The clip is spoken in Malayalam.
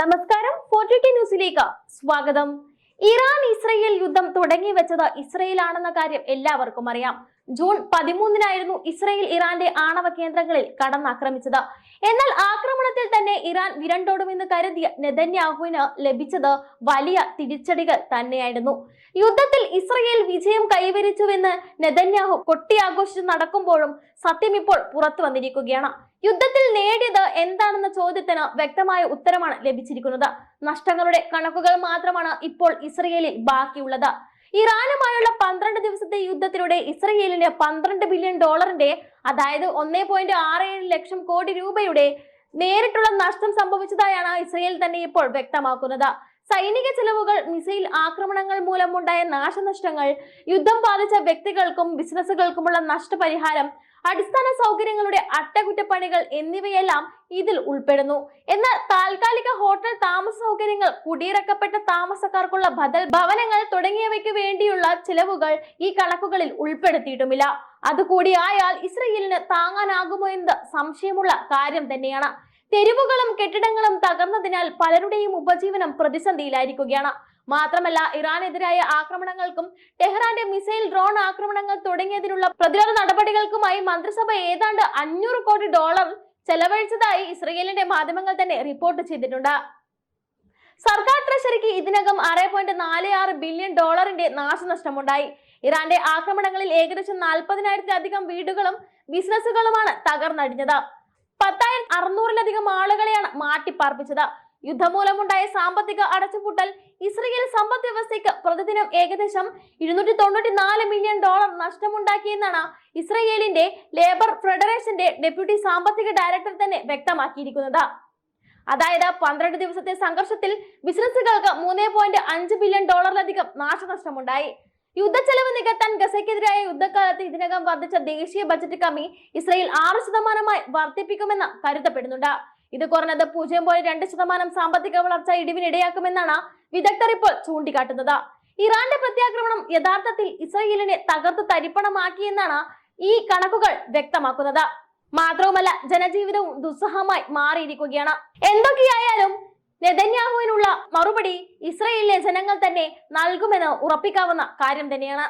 നമസ്കാരം. ഫോർട്ടി ന്യൂസിലേക്ക് സ്വാഗതം. ഇറാൻ ഇസ്രയേൽ യുദ്ധം തുടങ്ങി വെച്ചത് ഇസ്രയേലാണെന്ന കാര്യം എല്ലാവർക്കും അറിയാം. ജൂൺ പതിമൂന്നിനായിരുന്നു ഇസ്രയേൽ ഇറാന്റെ ആണവ കേന്ദ്രങ്ങളിൽ കടന്നാക്രമിച്ചത്. എന്നാൽ ആക്രമണത്തിൽ തന്നെ ഇറാൻ വിരണ്ടോടുമെന്ന് കരുതിയ നെതന്യാഹുവിന് ലഭിച്ചത് വലിയ തിരിച്ചടികൾ തന്നെയായിരുന്നു. യുദ്ധത്തിൽ ഇസ്രയേൽ വിജയം കൈവരിച്ചുവെന്ന് നെതന്യാഹു കൊട്ടിയാഘോഷിച്ച് നടക്കുമ്പോഴും സത്യം ഇപ്പോൾ പുറത്തു വന്നിരിക്കുകയാണ്. യുദ്ധത്തിൽ നേടിയത് എന്താണെന്ന ചോദ്യത്തിന് വ്യക്തമായ ഉത്തരമാണ് ലഭിച്ചിരിക്കുന്നത്. നഷ്ടങ്ങളുടെ കണക്കുകൾ മാത്രമാണ് ഇപ്പോൾ ഇസ്രയേലിൽ ബാക്കിയുള്ളത്. ഇറാനുമായുള്ള പന്ത്രണ്ട് ദിവസത്തെ യുദ്ധത്തിലൂടെ ഇസ്രയേലിന് പന്ത്രണ്ട് ബില്യൺ ഡോളറിന്റെ അതായത് ഒന്നേ പോയിന്റ് ആറ് ഏഴ് ലക്ഷം കോടി രൂപയുടെ നേരിട്ടുള്ള നഷ്ടം സംഭവിച്ചതായാണ് ഇസ്രയേൽ തന്നെ ഇപ്പോൾ വ്യക്തമാക്കുന്നത്. സൈനിക ചെലവുകൾ മിസൈൽ ആക്രമണങ്ങൾ മൂലമുണ്ടായ നാശനഷ്ടങ്ങൾ യുദ്ധം ബാധിച്ച വ്യക്തികൾക്കും ബിസിനസ്സുകൾക്കുമുള്ള നഷ്ടപരിഹാരം അടിസ്ഥാന സൗകര്യങ്ങളുടെ അറ്റകുറ്റപ്പണികൾ എന്നിവയെല്ലാം ഇതിൽ ഉൾപ്പെടുന്നു. എന്നാൽ താൽക്കാലിക ഹോട്ടൽ താമസ സൗകര്യങ്ങൾ കുടിയിറക്കപ്പെട്ട താമസക്കാർക്കുള്ള ബദൽ ഭവനങ്ങൾ തുടങ്ങിയവയ്ക്ക് വേണ്ടിയുള്ള ചിലവുകൾ ഈ കണക്കുകളിൽ ഉൾപ്പെടുത്തിയിട്ടുമില്ല. അതുകൂടിയായാൽ ഇസ്രയേലിന് താങ്ങാനാകുമോ എന്ന് സംശയമുള്ള കാര്യം തന്നെയാണ്. തെരുവുകളും കെട്ടിടങ്ങളും തകർന്നതിനാൽ പലരുടെയും ഉപജീവനം പ്രതിസന്ധിയിലായിരിക്കുകയാണ്. മാത്രമല്ല ഇറാനെതിരായ ആക്രമണങ്ങൾക്കും ടെഹ്റാന്റെ മിസൈൽ ഡ്രോൺ ആക്രമണങ്ങൾ തുടങ്ങിയതിനുള്ള പ്രതിരോധ നടപടികൾക്കുമായി മന്ത്രിസഭ ഏതാണ്ട് അഞ്ഞൂറ് കോടി ഡോളർ ചെലവഴിച്ചതായി ഇസ്രയേലിന്റെ മാധ്യമങ്ങൾ തന്നെ റിപ്പോർട്ട് ചെയ്തിട്ടുണ്ട്. സർക്കാർ ട്രഷറിക്ക് ഇതിനകം ആറ് പോയിന്റ് നാല് ആറ് ബില്യൺ ഡോളറിന്റെ നാശനഷ്ടമുണ്ടായി. ഇറാന്റെ ആക്രമണങ്ങളിൽ ഏകദേശം നാൽപ്പതിനായിരത്തിലധികം വീടുകളും ബിസിനസ്സുകളുമാണ് തകർന്നടിഞ്ഞത്. പത്തായിരത്തി അറുന്നൂറിലധികം ആളുകളെയാണ് മാറ്റിപ്പാർപ്പിച്ചത്. യുദ്ധം മൂലമുണ്ടായ സാമ്പത്തിക അടച്ചുപൂട്ടൽ ഇസ്രയേൽ സമ്പദ് വ്യവസ്ഥയ്ക്ക് പ്രതിദിനം ഏകദേശം ഇരുന്നൂറ്റി തൊണ്ണൂറ്റി നാല് മില്യൺ ഡോളർ നഷ്ടമുണ്ടാക്കിയെന്നാണ് ഇസ്രയേലിന്റെ ലേബർ ഫെഡറേഷന്റെ ഡെപ്യൂട്ടി സാമ്പത്തിക ഡയറക്ടർ തന്നെ വ്യക്തമാക്കിയിരിക്കുന്നത്. അതായത് പന്ത്രണ്ട് ദിവസത്തെ സംഘർഷത്തിൽ ബിസിനസ്സുകൾക്ക് മൂന്ന് പോയിന്റ് അഞ്ച് ബില്യൺ ഡോളറിലധികം നാശനഷ്ടമുണ്ടായി. യുദ്ധച്ചെലവ് നികത്താൻ ഗസയ്ക്കെതിരായ യുദ്ധകാലത്ത് ഇതിനകം വർദ്ധിച്ച ദേശീയ ബജറ്റ് കമ്മി ഇസ്രയേൽ ആറ് ശതമാനമായി വർദ്ധിപ്പിക്കുമെന്ന് കരുതപ്പെടുന്നുണ്ട്. ഇത് കുറഞ്ഞത് പൂജ്യം പോയിന്റ് രണ്ട് ശതമാനം സാമ്പത്തിക വളർച്ച ഇടിവിനിടയാക്കുമെന്നാണ് വിദഗ്ധർ ഇപ്പോൾ ചൂണ്ടിക്കാട്ടുന്നത്. ഇറാന്റെ പ്രത്യാക്രമണം യഥാർത്ഥത്തിൽ ഇസ്രയേലിനെ തകർത്ത് തരിപ്പണമാക്കിയെന്നാണ് ഈ കണക്കുകൾ വ്യക്തമാക്കുന്നത്. മാത്രവുമല്ല ജനജീവിതവും ദുസ്സഹമായി മാറിയിരിക്കുകയാണ്. എന്തൊക്കെയായാലും നെതന്യാഹുവിനുള്ള മറുപടി ഇസ്രയേലിലെ ജനങ്ങൾ തന്നെ നൽകുമെന്ന് ഉറപ്പിക്കാവുന്ന കാര്യം തന്നെയാണ്.